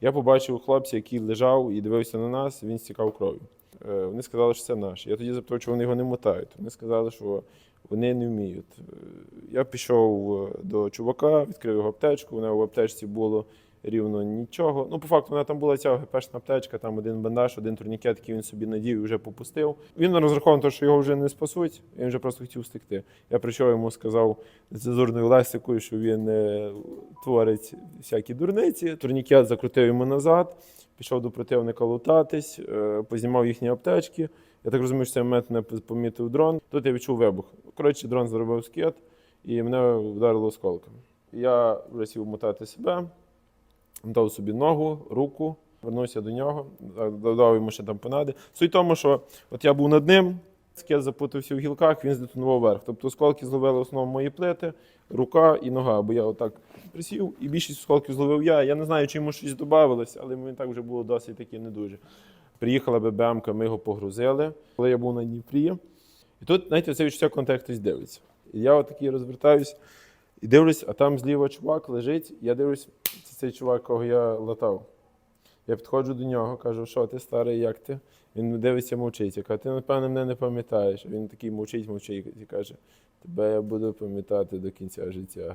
Я побачив хлопця, який лежав і дивився на нас, він стікав кров'ю. Е, Вони сказали, що це наш. Я тоді запитав, чи вони його не мотають. Вони сказали, що вони не вміють. Е, Я пішов е, до чувака, відкрив його аптечку. У нього в аптечці було рівно нічого. Ну, по факту, вона там була ця ГПшна аптечка, там один бандаж, один турнікет, який він собі надів і вже попустив. Він розраховував, що його вже не спасуть, він вже просто хотів встекти. Я прийшов йому сказав нецензурною лексикою, що він е, творить всякі дурниці. Турнікет закрутив йому назад, пішов до противника лутатись, е, познімав їхні аптечки. Я так розумію, що цей момент мене помітив дрон. Тут я відчув вибух. Коротше, дрон зробив скет, і мене вдарило осколками. Я вже сів мотати себе, дав собі ногу, руку, вернувся до нього, додав йому ще там понади. Суть тому, що от я був над ним, скет запутався в гілках, він здетонував вверх. Тобто осколки зловили в основному мої плити, рука і нога, бо я отак присів, і більшість осколків зловив я. Я не знаю, чи йому щось додавалося, але мені так вже було досить таки не дуже. Приїхала ББМка, ми його погрузили, коли я був на Дніпрі. І тут, знаєте, це відчуття, коли хтось дивиться. І я отакий розвертаюсь і дивлюсь, а там зліва чувак лежить. Я дивлюсь, цей чувак, кого я латав. Я підходжу до нього, кажу, що ти старий, як ти? Він дивиться, мовчить. Я кажу, ти, напевно, мене не пам'ятаєш. Він такий мовчить, мовчить і каже: Тебе я буду пам'ятати до кінця життя.